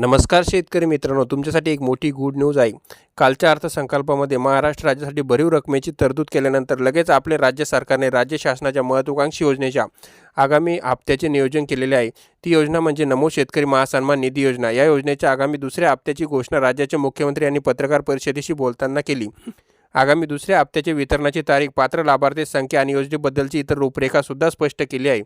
नमस्कार शेतकरी मित्रांनो तुमच्यासाठी एक मोठी गुड न्यूज आहे. कालच्या अर्थसंकल्पामध्ये महाराष्ट्र राज्यासाठी भरीव रकमेची तरतूद केल्यानंतर लगेच आपले राज्य सरकारने राज्य शासनाच्या महत्त्वाकांक्षी योजनेच्या आगामी हप्त्याचे नियोजन केलेले आहे. ती योजना म्हणजे नमो शेतकरी महासन्मान निधी योजना. या योजनेच्या आगामी दुसऱ्या हप्त्याची घोषणा राज्याचे मुख्यमंत्री यांनी पत्रकार परिषदेशी बोलताना केली. आगामी दुसऱ्या हप्त्याच्या वितरणाची तारीख पात्र लाभार्थी संख्या आणि योजनेबद्दलची इतर रूपरेखा सुद्धा स्पष्ट केली आहे.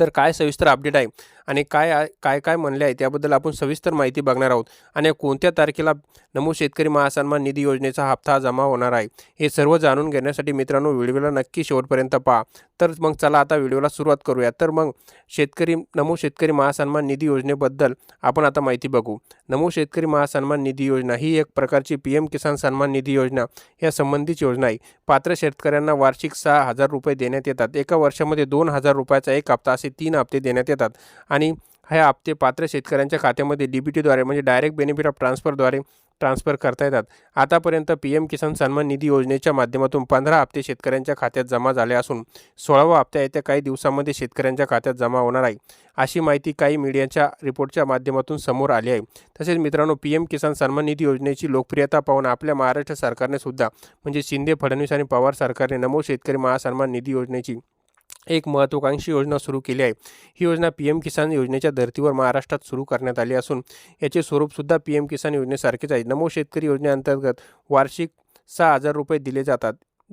तर काय सविस्तर अपडेट आहे? आणि काय काय काय म्हणले आहे त्याबद्दल आपण सविस्तर माहिती बघणार आहोत. आणि कोणत्या तारखेला नमो शेतकरी महासन्मान निधी योजनेचा हप्ता जमा होणार आहे हे सर्व जाणून घेण्यासाठी मित्रांनो व्हिडिओला नक्की शेवटपर्यंत पहा. तर मग चला आता व्हिडिओला सुरुवात करूया. तर मग शेतकरी नमो शेतकरी महासन्मान निधी योजनेबद्दल आपण आता माहिती बघू. नमो शेतकरी महासन्मान निधी योजना ही एक प्रकारची पी एम किसान सन्मान निधी योजना या संबंधित योजना आहे. पात्र शेतकऱ्यांना वार्षिक सहा हजार रुपये देण्यात येतात. एका वर्षामध्ये दोन हजार रुपयाचा एक हप्ता असे तीन हप्ते देण्यात येतात. आणि हे हप्ते पात्र शेतकऱ्यांच्या खात्यामध्ये डी बी टीद्वारे म्हणजे डायरेक्ट बेनिफिट ऑफ ट्रान्सफरद्वारे ट्रान्सफर करता येतात. आतापर्यंत पी एम किसान सन्मान निधी योजनेच्या माध्यमातून पंधरा हप्ते शेतकऱ्यांच्या खात्यात जमा झाले असून सोळावा हप्ता येत्या काही दिवसांमध्ये शेतकऱ्यांच्या खात्यात जमा होणार आहे. अशी माहिती काही मीडियाच्या रिपोर्टच्या माध्यमातून समोर आली आहे. तसेच मित्रांनो पी एम किसान सन्मान निधी योजनेची लोकप्रियता पाहून आपल्या महाराष्ट्र सरकारने सुद्धा म्हणजे शिंदे फडणवीस आणि पवार सरकारने नमो शेतकरी महासन्मान निधी योजनेची एक महत्त्वाकांक्षी योजना सुरू केली आहे. ही योजना पी एम किसान योजनेच्या धर्तीवर महाराष्ट्रात सुरू करण्यात आली असून याचे स्वरूपसुद्धा पी एम किसान योजनेसारखेच आहे. नमो शेतकरी योजनेअंतर्गत वार्षिक सहा हजार रुपये दिले जातात.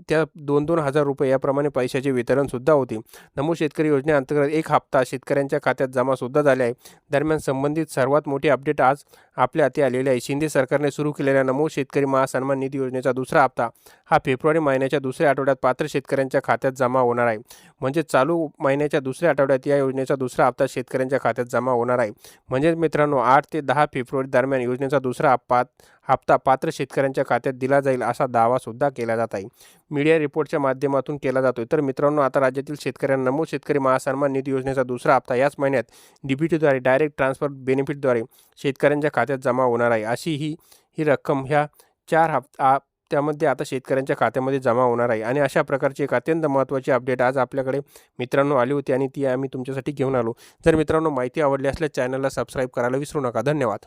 त्या दोन दोन हजार रुपये याप्रमाणे पैशाचे वितरणसुद्धा होते. नमो शेतकरी योजनेअंतर्गत एक हप्ता शेतकऱ्यांच्या खात्यात जमासुद्धा झाले आहे. दरम्यान संबंधित सर्वात मोठी अपडेट आज आपल्या हाती आलेले आहे. शिंदे सरकारने सुरू केलेल्या नमो शेतकरी महासन्मान निधी योजनेचा दुसरा हप्ता हा फेब्रुवारी महिन्याच्या दुसऱ्या आठवड्यात पात्र शेतकऱ्यांच्या खात्यात जमा होणार आहे. म्हणजे चालू महिन्याच्या दुसऱ्या आठवड्यात या योजनेचा दुसरा हप्ता शेतकऱ्यांच्या खात्यात जमा होणार आहे. म्हणजेच मित्रांनो आठ ते दहा फेब्रुवारी दरम्यान योजनेचा दुसरा हप्पा हप्ता पात्र शेतकऱ्यांच्या खात्यात दिला जाईल असा दावासुद्धा केला जात आहे. मीडिया रिपोर्टच्या माध्यमातून केला जातोय. तर मित्रांनो आता राज्यातील शेतकऱ्यांना नमो शेतकरी महासन्मान निधी योजनेचा दुसरा हप्ता याच महिन्यात डीबीटीद्वारे डायरेक्ट ट्रान्सफर बेनिफिटद्वारे शेतकऱ्यांच्या खात्यात जमा होणार आहे. अशी ही ही रक्कम ह्या चार हप्ता त्यामध्ये आता शेतकऱ्यांच्या खात्यामध्ये जमा होणार आहे. आणि अशा प्रकारची एक अत्यंत महत्त्वाची अपडेट आज आपल्याकडे मित्रांनो आली होती आणि ती आम्ही तुमच्यासाठी घेऊन आलो. जर मित्रांनो माहिती आवडली असल्यास चॅनलला सबस्क्राईब करायला विसरू नका. धन्यवाद.